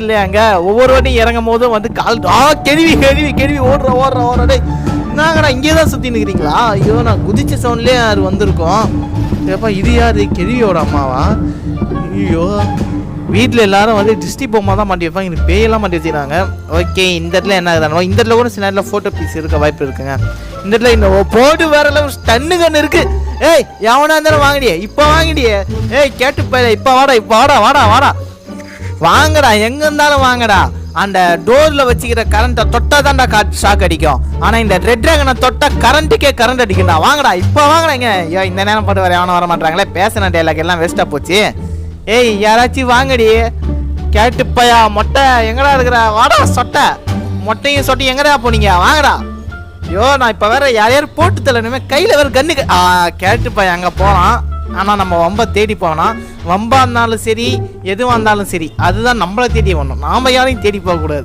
இல்லையாங்க? ஒவ்வொரு வாட்டியும் இறங்கும் போதும் வந்து கால் ஆ கெழுவி கெருவி கெழுவி ஓடுற ஓடுற ஓடுற நாங்கடா என்னங்கடா இங்கே தான் சுற்றி நிற்கிறீங்களா ஐயோ நான் குதிச்ச சவுண்ட்லேயே யார் வந்திருக்கோம்? ஏப்பா இது யார்? கெருவியோட அம்மாவா? ஐயோ. வீட்டில் எல்லாரும் வந்து டிஸ்டி பொம்மா தான் மாட்டி வைப்பாங்க. எனக்கு பேயெல்லாம் மாட்டி வச்சுக்கிறாங்க. ஓகே இந்த இடத்துல என்ன ஆகுதுன்னா இந்த இடத்துல கூட சில நேரத்தில் ஃபோட்டோ பீஸ் இருக்க வாய்ப்பு இருக்குங்க. இந்த இடத்துல இந்த போட்டு வேற அளவு ஸ்டன்னு கண்ணு இருக்கு. ஏய் எவனா இருந்தாலும் வாங்கிடியே. இப்போ வாங்கிடியே. ஏய் கேட்டு போய் இப்போ வாடா இப்போ வாடா வாடா வாடா. வாங்கடா எங்க இருந்தாலும் வாங்கடா. அந்த டோர்ல வச்சுக்கிற கரண்ட்டை தொட்டா தான்டா காட் ஷாக் அடிக்கும். ஆனா இந்த ரெட் டிராகனை தொட்டா கரண்ட்டுக்கே கரண்ட் அடிக்கும்டா. வாங்கடா இப்போ வாங்கடாங்க ஐயோ இந்த நேரம் போட்டு வர எவனும் வர மாட்டாங்களே பேசின டைலாக் எல்லாம் வேஸ்டா போச்சு. ஏய் யாராச்சும் வாங்கடி. கேட்டுப்பையா மொட்டை. எங்கடா இருக்கிற? வாடா சொட்டை. மொட்டையும் சொட்டையும் எங்கடா போனீங்க? வாங்கடா. ஐயோ நான் இப்போ வேற யாரையாரும் போட்டு தள்ளணுமே கையில் வேற கண்ணுக்கு ஆ அங்கே போகிறான் ஆனால் நம்ம வம்பை தேடி போனால் வம்பாக இருந்தாலும் சரி எதுவாக இருந்தாலும் சரி அதுதான் நம்மளை தேடி வரணும். நாம் யாரையும் தேடி போகக்கூடாது.